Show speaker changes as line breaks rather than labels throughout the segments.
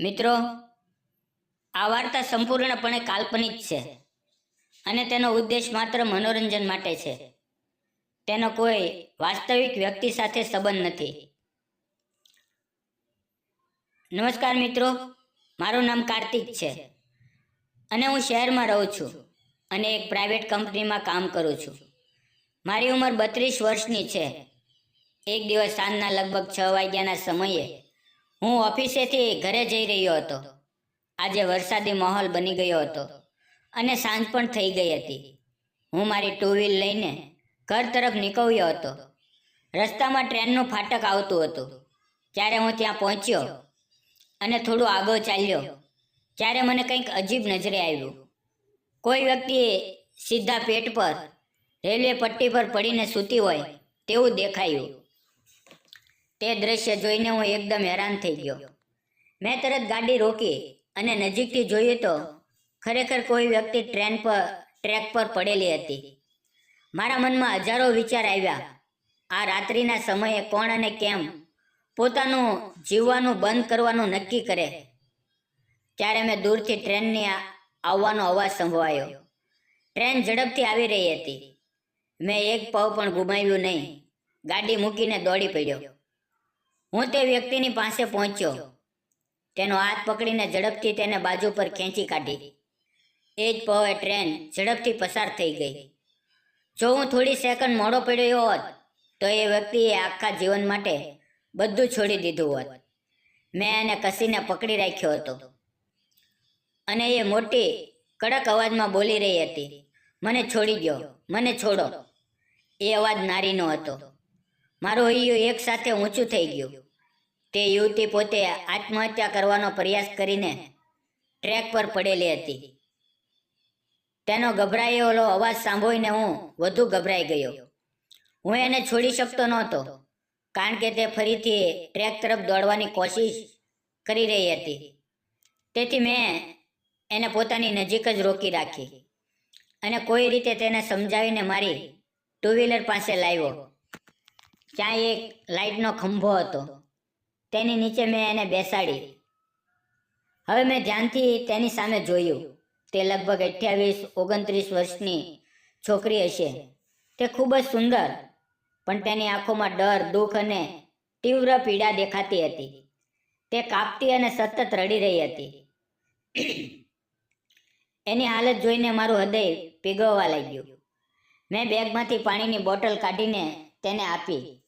મિત્રો, આ વાર્તા સંપૂર્ણપણે કાલ્પનિક છે અને તેનો ઉદ્દેશ માત્ર મનોરંજન માટે છે. તેનો કોઈ વાસ્તવિક વ્યક્તિ સાથે સંબંધ નથી. નમસ્કાર મિત્રો, મારું નામ કાર્તિક છે અને હું શહેરમાં રહું છું અને એક પ્રાઇવેટ કંપનીમાં કામ કરું છું. મારી ઉંમર બત્રીસ વર્ષની છે. એક દિવસ સાંજના લગભગ છ વાગ્યાના સમયે હું ઓફિસેથી ઘરે જઈ રહ્યો હતો. આજે વરસાદી માહોલ બની ગયો હતો અને સાંજ પણ થઈ ગઈ હતી. હું મારી ટુ વ્હીલ લઈને ઘર તરફ નીકળ્યો હતો. રસ્તામાં ટ્રેનનું ફાટક આવતું હતું. ત્યારે હું ત્યાં પહોંચ્યો અને થોડું આગળ ચાલ્યો. ત્યારે મને કંઈક અજીબ નજરે આવ્યું. કોઈ વ્યક્તિ સીધા પેટ પર, રેલવે પટ્ટી પર પડીને સૂતી હોય તેવું દેખાયું. તે દ્રશ્ય જોઈને હું એકદમ હેરાન થઈ ગયો. મેં તરત ગાડી રોકી અને નજીકથી જોયું તો ખરેખર કોઈ વ્યક્તિ ટ્રેન પર, ટ્રેક પર પડેલી હતી. મારા મનમાં હજારો વિચાર આવ્યા. આ રાત્રિના સમયે કોણ અને કેમ પોતાનું જીવવાનું બંધ કરવાનું નક્કી કરે? ત્યારે મેં દૂરથી ટ્રેનની આવવાનો અવાજ સંભળાયો. ટ્રેન ઝડપથી આવી રહી હતી. મેં એક પગ પણ ગુમાવ્યું નહીં. ગાડી મૂકીને દોડી પડ્યો. હું તે વ્યક્તિની પાસે પહોંચ્યો. તેનો હાથ પકડીને ઝડપથી તેને બાજુ પર ખેંચી કાઢી. એ જ પહોળે ટ્રેન ઝડપથી પસાર થઈ ગઈ. જો હું થોડી સેકન્ડ મોડો પડ્યો હોત, તો એ વ્યક્તિએ આખા જીવન માટે બધું છોડી દીધું હોત. મેં એને કસીને પકડી રાખ્યો હતો. અને એ મોટી, કડક અવાજમાં બોલી રહી હતી, મને છોડી ગયો મને છોડો. એ અવાજ નારીનો હતો. મારું હૈયું એક સાથે ઊંચું થઈ ગયું. તે યુવતી પોતે આત્મહત્યા કરવાનો પ્રયાસ કરીને ટ્રેક પર પડેલી હતી. તેનો ગભરાયેલો અવાજ સાંભળીને હું વધુ ગભરાઈ ગયો. હું એને છોડી શકતો નહોતો, કારણ કે તે ફરીથી ટ્રેક તરફ દોડવાની કોશિશ કરી રહી હતી. તેથી મેં એને પોતાની નજીક જ રોકી રાખી અને કોઈ રીતે તેને સમજાવીને મારી ટુ વ્હીલર પાસે લાવ્યો. ત્યાં એક લાઇટનો ખંભો હતો. તેની નીચે મેં એને બેસાડી. હવે મેં ધ્યાનથી તેની સામે જોયું. તે લગભગ અઠ્યાવીસ, ઓગણત્રીસ વર્ષની છોકરી હશે. તે ખૂબ જ સુંદર, પણ તેની આંખોમાં ડર, દુઃખ અને તીવ્ર પીડા દેખાતી હતી. તે કાપતી અને સતત રડી રહી હતી. એની હાલત જોઈને મારું હૃદય પીગળવા લાગ્યું. મેં બેગમાંથી પાણીની બોટલ કાઢીને તેને આપી.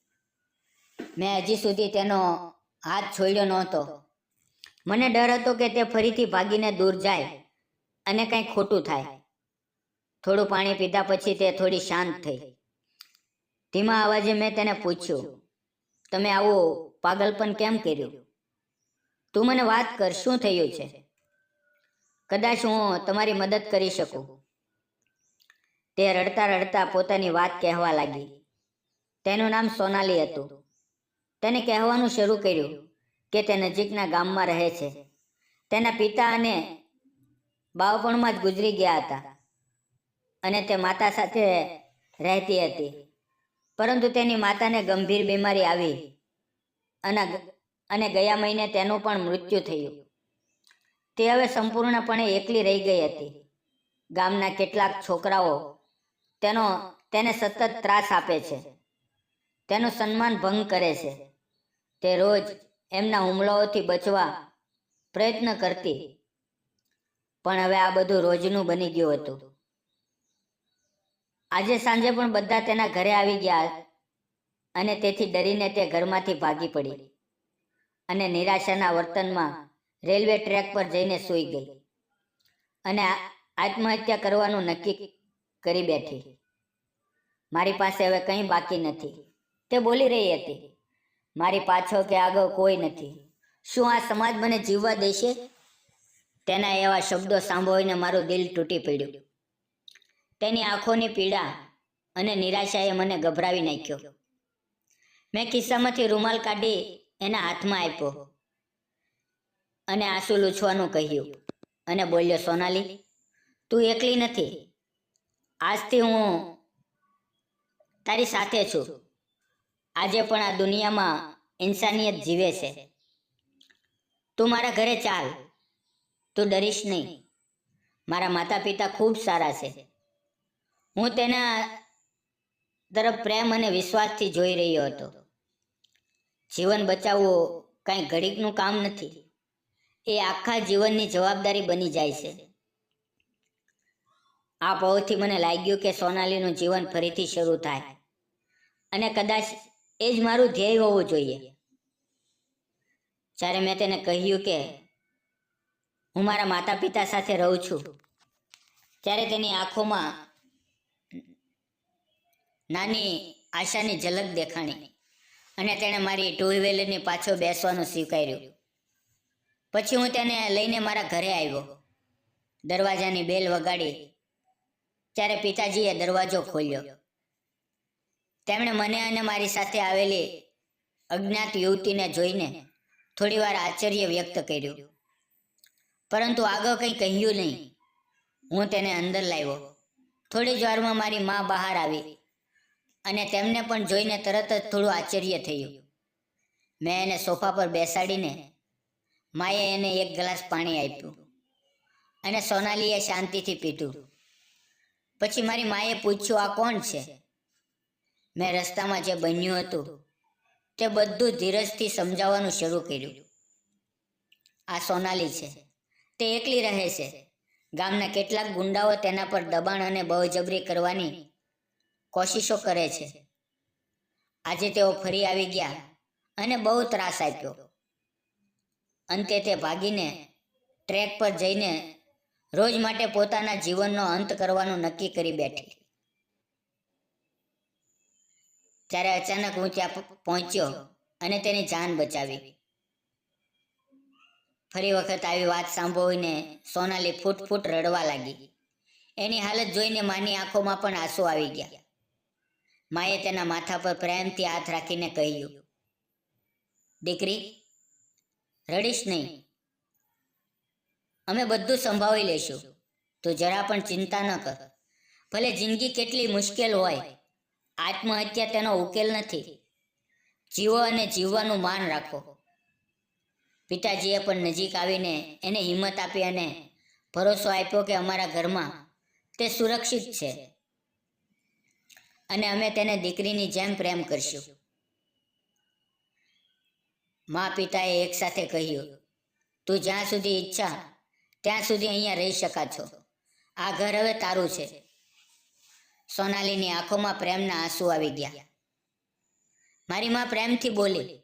મેં હજી સુધી તેનો હાથ છોડ્યો નહોતો. મને ડર હતો કે તે ફરીથી ભાગીને દૂર જાય અને કંઈ ખોટું થાય. થોડું પાણી પીધા પછી તે થોડી શાંત થઈ. ધીમા અવાજે મેં તેને પૂછ્યું, તમે આવું પાગલપન કેમ કર્યું? તું મને વાત કર, શું થયું છે? કદાચ હું તમારી મદદ કરી શકું. તે રડતા રડતા પોતાની વાત કહેવા લાગી. તેનું નામ સોનાલી હતું. તેને કહેવાનું શરૂ કર્યું કે તે નજીકના ગામમાં રહે છે. તેના પિતા અને બાળપણમાં જ ગુજરી ગયા હતા અને તે માતા સાથે રહેતી હતી. પરંતુ તેની માતાને ગંભીર બીમારી આવી અને અને ગયા મહિને તેનું પણ મૃત્યુ થયું. તે હવે સંપૂર્ણપણે એકલી રહી ગઈ હતી. ગામના કેટલાક છોકરાઓ તેનો, તેને સતત ત્રાસ આપે છે. તેનું સન્માન ભંગ કરે છે. તે રોજ એમના હુમલાઓથી બચવા પ્રયત્ન કરતી. પણ હવે આ બધું રોજનું બની ગયું હતું. આજે સાંજે પણ બધા તેના ઘરે આવી ગયા અને તેથી ડરીને તે ઘરમાંથી ભાગી પડી અને નિરાશાના વર્તનમાં રેલવે ટ્રેક પર જઈને સૂઈ ગઈ અને આત્મહત્યા કરવાનું નક્કી કરી બેઠી. મારી પાસે હવે કંઈ બાકી નથી. તે બોલી રહી હતી. મારી પાછળ કે આગળ કોઈ નથી. શું આ સમાજ મને જીવવા દેશે? તેના એવા શબ્દો સાંભળીને મારું દિલ તૂટી પડ્યું. તેની આંખોની પીડા અને નિરાશાએ મને ગભરાવી નાખ્યો. મેં ખિસ્સામાંથી રૂમાલ કાઢી એના હાથમાં આપ્યો અને આંસુ લૂછવાનું કહ્યું અને બોલ્યો, સોનાલી, તું એકલી નથી. આજથી હું તારી સાથે છું. આજે પણ આ દુનિયામાં ઇન્સાનિયત જીવે છે. તું મારા ઘરે ચાલ. તું ડરીશ નહીં. મારા માતા પિતા ખૂબ સારા છે. હું તેના તરફ પ્રેમ અને વિશ્વાસથી જોઈ રહ્યો હતો. જીવન બચાવવું કાંઈ ઘડીકનું કામ નથી. એ આખા જીવનની જવાબદારી બની જાય છે. આ પહોથી મને લાગ્યું કે સોનાલીનું જીવન ફરીથી શરૂ થાય. અને કદાચ એ જ મારું ધ્યેય હોવું જોઈએ. જ્યારે મેં તેને કહ્યું કે હું મારા માતા પિતા સાથે રહું છું, ત્યારે તેની આંખોમાં નાની આશાની ઝલક દેખાણી અને તેણે મારી ટુ વ્હીલરની પાછળ બેસવાનું સ્વીકાર્યું. પછી હું તેને લઈને મારા ઘરે આવ્યો. દરવાજાની બેલ વગાડી, ત્યારે પિતાજીએ દરવાજો ખોલ્યો. તેમણે મને અને મારી સાથે આવેલી અજ્ઞાત યુવતીને જોઈને થોડીવાર આશ્ચર્ય વ્યક્ત કર્યું. પરંતુ આગળ કંઈ કહ્યું નહીં. હું તેને અંદર લાવ્યો. થોડી જ વારમાં મારી મા બહાર આવી અને તેમને પણ જોઈને તરત જ થોડું આશ્ચર્ય થયું. મેં એને સોફા પર બેસાડીને માએ એને એક ગ્લાસ પાણી આપ્યું અને સોનાલીએ શાંતિથી પીધું. પછી મારી માએ પૂછ્યું, આ કોણ છે? મેં રસ્તામાં જે બન્યું હતું, તે બધું ધીરજથી સમજાવવાનું શરૂ કર્યું. આ સોનાલી છે. તે એકલી રહે છે. ગામના કેટલાક ગુંડાઓ તેના પર દબાણ અને બહુજબરી કરવાની કોશિશો કરે છે. આજે તેઓ ફરી આવી ગયા અને બહુ ત્રાસ આપ્યો. અંતે તે ભાગીને ટ્રેક પર જઈને રોજ માટે પોતાના જીવનનો અંત કરવાનું નક્કી કરી બેઠી. ત્યારે અચાનક હું ત્યાં પહોંચ્યો અને તેની જાન બચાવી. ફરી વખત આવી વાત સાંભળીને સોનાલી ફૂટ ફૂટ રડવા લાગી. એની હાલત જોઈને માની આંખોમાં પણ આંસુ આવી ગયા. માએ તેના માથા પર પ્રેમથી હાથ રાખીને કહ્યું, દીકરી, રડીશ નહીં. અમે બધું સંભાળી લેશું તું જરા પણ ચિંતા ન કર. ભલે જિંદગી કેટલી મુશ્કેલ હોય આત્મહત્યા તેનો ઉકેલ નથી. જીવો અને જીવવાનું માન રાખો. પિતાજીએ પણ નજીક આવીને એને હિંમત આપી અને ભરોસો આપ્યો કે અમારા ઘરમાં તે સુરક્ષિત છે. અને અમે તેને દીકરીની જેમ પ્રેમ કરશું. મા પિતાએ એકસાથે કહ્યું, તું જ્યાં સુધી ઈચ્છા, ત્યાં સુધી અહીંયા રહી શકા છો. આ ઘર હવે તારું છે. સોનાલીની આંખોમાં પ્રેમના આંસુ આવી ગયા. મારી માં પ્રેમથી બોલી,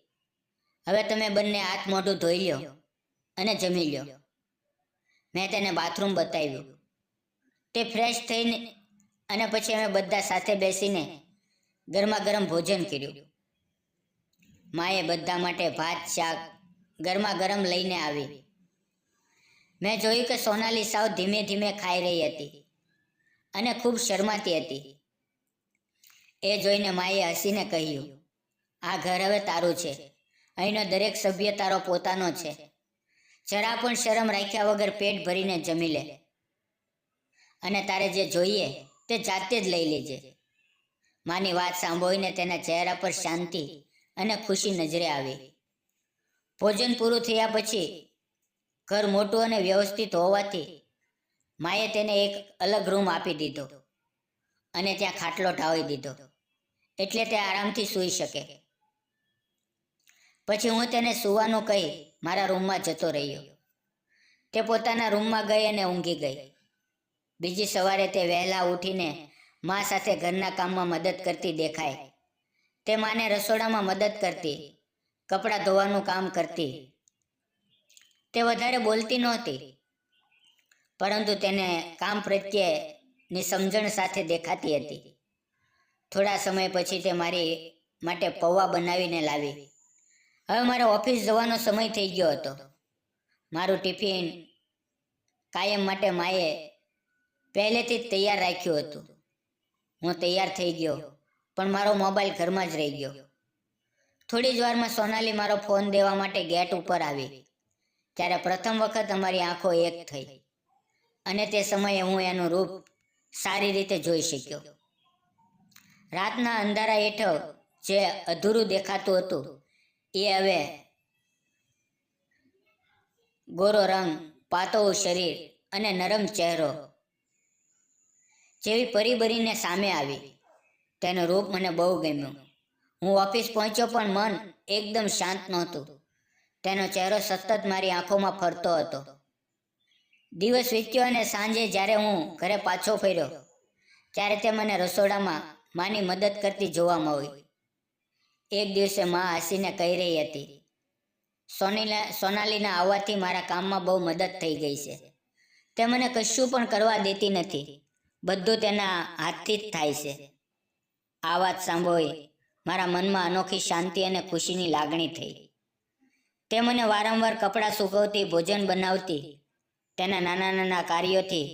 હવે તમે બંને હાથ મોઢું ધોઈ લ્યો અને જમી લ્યો. મેં તેને બાથરૂમ બતાવ્યું. તે ફ્રેશ થઈને અને પછી અમે બધા સાથે બેસીને ગરમા ગરમ ભોજન કર્યું. માએ બધા માટે ભાત, શાક ગરમા ગરમ લઈને આવી. મેં જોયું કે સોનાલી સાવ ધીમે ધીમે ખાઈ રહી હતી. અને ખૂબ શરમાતી હતી. એ જોઈને માએ હસીને કહ્યું, આ ઘર હવે તારું છે. અહીંનો દરેક સભ્ય તારો પોતાનો છે. જરા પણ શરમ રાખ્યા વગર પેટ ભરીને જમી લે. અને તારે જે જોઈએ તે જાતે જ લઈ લેજે. માની વાત સાંભળીને તેના ચહેરા પર શાંતિ અને ખુશી નજરે આવી. ભોજન પૂરું થયા પછી ઘર મોટું અને વ્યવસ્થિત હોવાથી માએ તેને એક અલગ રૂમ આપી દીધો અને ત્યાં ખાટલો ઢાળી દીધો. એટલે તે આરામથી સૂઈ શકે. પછી હું તેને સૂવાનું કહી મારા રૂમમાં જતો રહ્યો. તે પોતાના રૂમમાં ગઈ અને ઊંઘી ગઈ. બીજી સવારે તે વહેલા ઉઠીને મા સાથે ઘરના કામમાં મદદ કરતી દેખાય. તે માને રસોડામાં મદદ કરતી, કપડાં ધોવાનું કામ કરતી. તે વધારે બોલતી નહોતી. પરંતુ તેને કામ પ્રત્યેની સમજણ સાથે દેખાતી હતી. થોડા સમય પછી તે મારી માટે પૌવા બનાવીને લાવી. હવે મારે ઓફિસ જવાનો સમય થઈ ગયો હતો. મારું ટિફિન કાયમ માટે માએ પહેલેથી જ તૈયાર રાખ્યું હતું. હું તૈયાર થઈ ગયો, પણ મારો મોબાઈલ ઘરમાં જ રહી ગયો. થોડી જ વારમાં સોનાલી મારો ફોન દેવા માટે ગેટ ઉપર આવી. ત્યારે પ્રથમ વખત અમારી આંખો એક થઈ. અને તે સમયે હું એનું રૂપ સારી રીતે જોઈ શક્યો. રાતના અંધારા હેઠળ જે અધૂરું દેખાતું હતું, એ હવે ગોરો રંગ, પાતળું શરીર અને નરમ ચહેરો જેવી પરીબરીને સામે આવી. તેનું રૂપ મને બહુ ગમ્યું. હું ઓફિસ પહોંચ્યો પણ મન એકદમ શાંત નહોતું. તેનો ચહેરો સતત મારી આંખોમાં ફરતો હતો. દિવસ વીત્યો અને સાંજે જ્યારે હું ઘરે પાછો ફર્યો, ત્યારે તે મને રસોડામાં માની મદદ કરતી જોવા મળી. એક દિવસે મા હસીને કહી રહી હતી, સોનીલા, સોનાલીના આવવાથી મારા કામમાં બહુ મદદ થઈ ગઈ છે. તે મને કશું પણ કરવા દેતી નથી. બધું તેના હાથથી જ થાય છે. આ વાત સાંભળી મારા મનમાં અનોખી શાંતિ અને ખુશીની લાગણી થઈ. તે મને વારંવાર કપડાં સૂકવતી, ભોજન બનાવતી તેના નાના નાના કાર્યોથી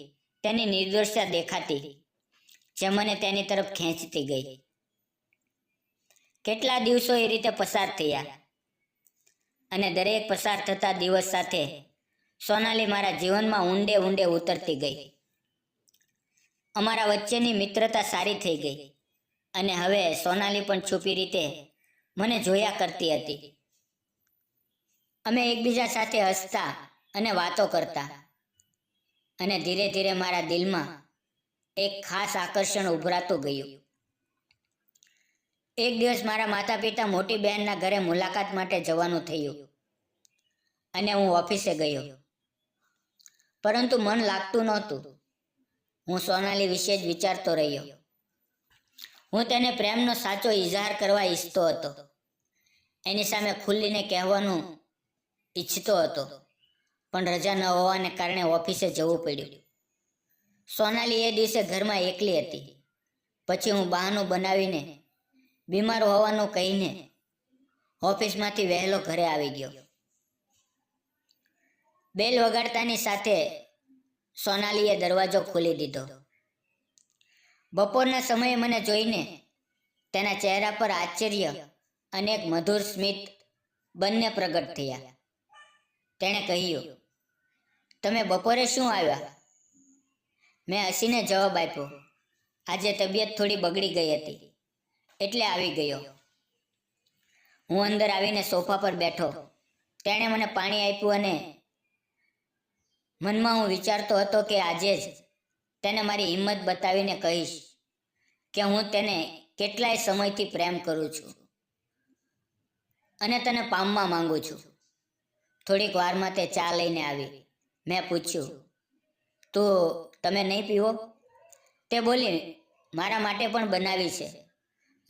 તેની નિર્દોષતા દેખાતી, જે મને તેની તરફ ખેંચતી ગઈ. કેટલા દિવસો એ રીતે પસાર થયા? અને દરેક પસાર થતા દિવસ સાથે સોનાલી મારા જીવનમાં ઊંડે ઊંડે ઉતરતી ગઈ. અમારા વચ્ચેની મિત્રતા સારી થઈ ગઈ અને હવે સોનાલી પણ છુપી રીતે મને જોયા કરતી હતી. અમે એકબીજા સાથે હસતા અને વાતો કરતા. અને ધીરે ધીરે મારા દિલમાં એક ખાસ આકર્ષણ ઉભરાતું ગયું. એક દિવસ મારા માતા પિતા મોટી બહેનના ઘરે મુલાકાત માટે જવાનું થયું અને હું ઓફિસે ગયો. પરંતુ મન લાગતું નહોતું. હું સોનાલી વિશે જ વિચારતો રહ્યો. હું તેને પ્રેમનો સાચો ઇઝહાર કરવા ઈચ્છતો હતો. એની સામે ખુલ્લીને કહેવાનું ઈચ્છતો હતો. પણ રજા ન હોવાને કારણે ઓફિસે જવું પડ્યું. સોનાલી એ દિવસે ઘરમાં એકલી હતી. પછી હું બહાનું બનાવીને, બીમાર હોવાનું કહીને ઓફિસમાંથી વહેલો ઘરે આવી ગયો. બેલ વગાડતાની સાથે સોનાલીએ દરવાજો ખોલી દીધો. બપોરના સમયે મને જોઈને તેના ચહેરા પર આશ્ચર્ય અને એક મધુર સ્મિત બંને પ્રગટ થયા. તેણે કહ્યું તમે બપોરે શું આવ્યા? મેં હસીને જવાબ આપ્યો, આજે તબિયત થોડી બગડી ગઈ હતી, એટલે આવી ગયો. હું અંદર આવીને સોફા પર બેઠો. તેણે મને પાણી આપ્યું અને મનમાં હું વિચારતો હતો કે આજે જ તેને મારી હિંમત બતાવીને કહીશ કે હું તેને કેટલાય સમયથી પ્રેમ કરું છું અને તને પામવા માંગુ છું. થોડીક વારમાં તે ચા લઈને આવી. મેં પૂછ્યું. તો તમે નહીં પીવો? તે બોલી મારા માટે પણ બનાવી છે.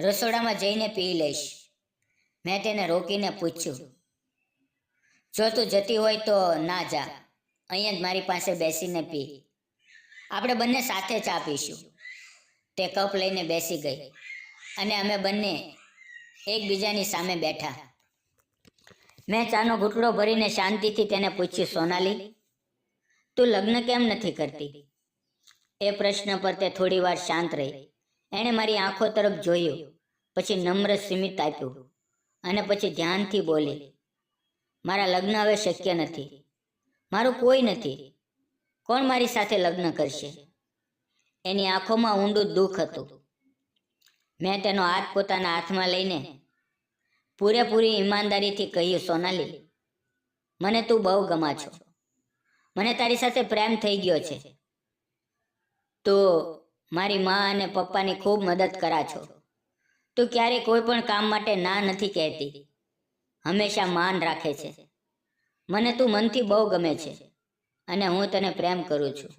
રસોડામાં જઈને પી લઈશ. મેં તેને રોકીને પૂછ્યું જો તું જતી હોય તો ના જા. અહીંયા જ મારી પાસે બેસીને પી. આપણે બંને સાથે ચા પીશું. તે કપ લઈને બેસી ગઈ અને અમે બંને એકબીજાની સામે બેઠા. મેં ચાનો ઘૂંટડો ભરીને શાંતિથી તેને પૂછ્યું સોનાલી તું લગ્ન કેમ નથી કરતી? એ પ્રશ્ન પર તે થોડી વાર શાંત રહી. એણે મારી આંખો તરફ જોયું, પછી નમ્ર સીમિત આપ્યું અને પછી ધ્યાનથી બોલી, મારા લગ્ન હવે શક્ય નથી. મારું કોઈ નથી. કોણ મારી સાથે લગ્ન કરશે? એની આંખોમાં ઊંડું દુઃખ હતું. મેં તેનો હાથ પોતાના હાથમાં લઈને પૂરેપૂરી ઈમાનદારીથી કહ્યું, સોનાલી, મને તું બહુ ગમા છો. મને તારી સાથે પ્રેમ થઈ ગયો છે. તો મારી મા અને પપ્પાની ખૂબ મદદ કરા છો. તું ક્યારેય કોઈ પણ કામ માટે ના નથી કહેતી. હંમેશા માન રાખે છે. મને તું મનથી બહુ ગમે છે અને હું તને પ્રેમ કરું છું.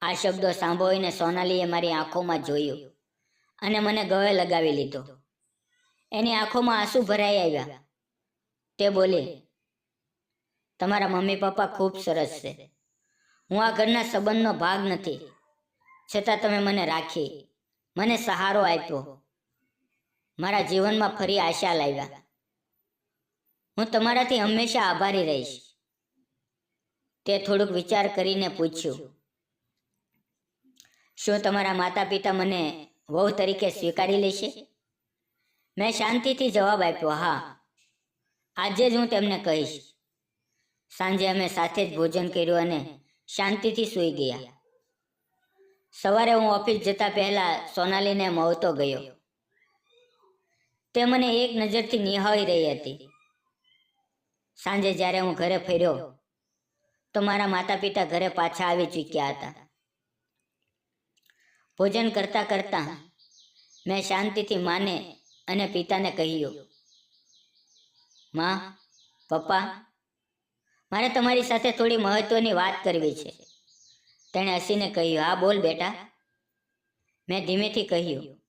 આ શબ્દો સાંભળીને સોનાલીએ મારી આંખોમાં જોયું અને મને ગળે લગાવી લીધો. એની આંખોમાં આંસુ ભરાઈ આવ્યા. તે બોલી તમારા મમ્મી પપ્પા ખૂબ સરસ છે. હું આ ઘરના સંબંધનો ભાગ નથી. છતાં તમે મને રાખી. મને સહારો આપ્યો. મારા જીવનમાં ફરી આશા લાવ્યા. હું તમારાથી હંમેશા આભારી રહીશ. તે થોડુંક વિચાર કરીને પૂછ્યું. શું તમારા માતા પિતા મને વહુ તરીકે સ્વીકારી લેશે? મેં શાંતિથી જવાબ આપ્યો, હા. આજે જ હું તેમને કહીશ. સાંજે અમે સાથે જ ભોજન કર્યું અને શાંતિથી સૂઈ ગયા. સવારે હું ઓફિસ જતા પહેલા સોનાલીને મળતો ગયો. તે મને એક નજરથી નિહાળી રહી હતી. સાંજે જ્યારે હું ઘરે ફર્યો, તો મારા માતા પિતા ઘરે પાછા આવી ચૂક્યા હતા. ભોજન કરતા કરતા મેં શાંતિથી માને અને પિતાને કહ્યું, માં, પપ્પા મારે તમારી સાથે થોડી મહત્વની વાત કરવી છે. તેણે હસીને કહ્યું, હા, બોલ બેટા. મેં ધીમેથી કહ્યું,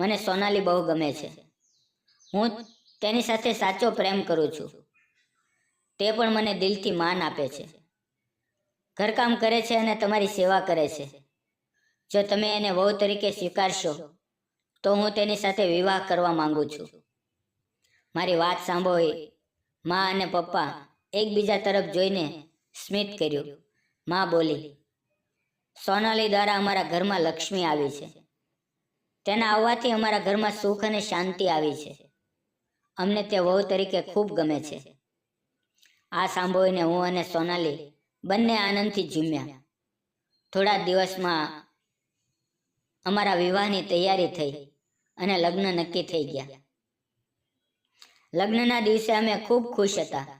મને સોનાલી બહુ ગમે છે. હું તેની સાથે સાચો પ્રેમ કરું છું. તે પણ મને દિલથી માન આપે છે. ઘરકામ કરે છે અને તમારી સેવા કરે છે. જો તમે એને વહુ તરીકે સ્વીકારશો, તો હું તેની સાથે વિવાહ કરવા માંગુ છું. મારી વાત સાંભળી મા અને પપ્પા એકબીજા તરફ જોઈને સ્મિત કર્યું. મા બોલી, સોનાલી દ્વારા અમારા ઘરમાં લક્ષ્મી આવી છે. તેના આવવાથી અમારા ઘરમાં સુખ અને શાંતિ આવી છે. અમને તે વહુ તરીકે ખૂબ ગમે છે. આ સાંભળીને હું અને સોનાલી બંને આનંદથી ઝૂમ્યા. થોડા દિવસમાં અમારા વિવાહની તૈયારી થઈ અને લગ્ન નક્કી થઈ ગયા. લગ્નના દિવસે અમે ખૂબ ખુશ હતા.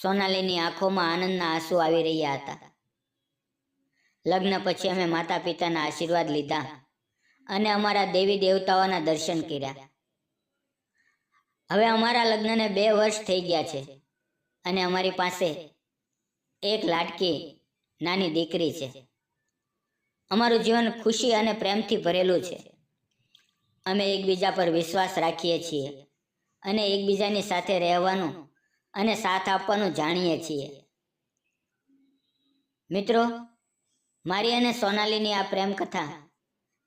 સોનાલીની આંખોમાં આનંદના આંસુ આવી રહ્યા હતા. લગ્ન પછી અમે માતા પિતાના આશીર્વાદ લીધા અને અમારા દેવી દેવતાઓના દર્શન કર્યા. હવે અમારા લગ્નને બે વર્ષ થઈ ગયા છે અને અમારી પાસે એક લાડકી નાની દીકરી છે. અમારું જીવન ખુશી અને પ્રેમથી ભરેલું છે. અમે એકબીજા પર વિશ્વાસ રાખીએ છીએ અને એકબીજાની સાથે રહેવાનું અને સાથ આપવાનું જાણીએ છીએ. મિત્રો, મારી અને સોનાલીની આ પ્રેમ કથા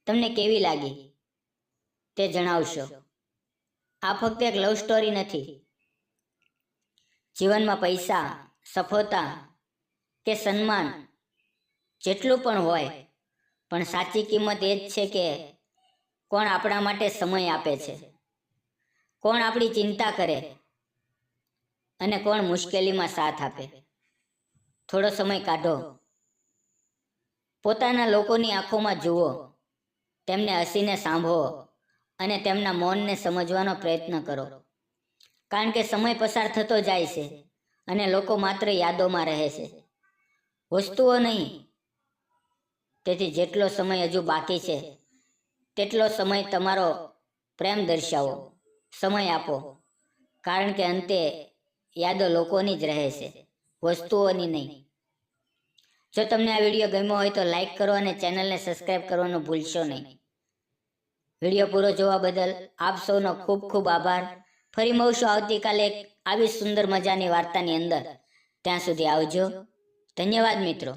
તમને કેવી લાગી તે જણાવશો. આ ફક્ત એક લવ સ્ટોરી નથી. જીવનમાં પૈસા, સફળતા કે સન્માન જેટલું પણ હોય, પણ સાચી કિંમત એ જ છે કે કોણ આપણા માટે સમય આપે છે. કોણ આપણી ચિંતા કરે અને કોણ મુશ્કેલીમાં સાથ આપે? થોડો સમય કાઢો. પોતાના લોકોની આંખોમાં જુઓ. તેમને હસીને સાંભળો અને તેમના મૌનને સમજવાનો પ્રયત્ન કરો. કારણ કે સમય પસાર થતો જાય છે અને લોકો માત્ર યાદોમાં રહે છે. વસ્તુઓ નહીં. તેથી જેટલો સમય હજુ બાકી છે, તેટલો સમય તમારો પ્રેમ દર્શાવો. સમય આપો. કારણ કે અંતે યાદો લોકોની જ રહે છે, વસ્તુઓની નહીં. જો તમને આ વીડિયો ગમ્યો હોય તો લાઈક કરો અને ચેનલને સબસ્ક્રાઈબ કરવાનું ભૂલશો નહીં. વીડિયો પૂરો જોવા બદલ આપ સૌનો ખૂબ ખૂબ આભાર. ફરી મળશું આવતીકાલે આવી સુંદર મજાની વાર્તાની અંદર. ત્યાં સુધી આવજો. ધન્યવાદ મિત્રો.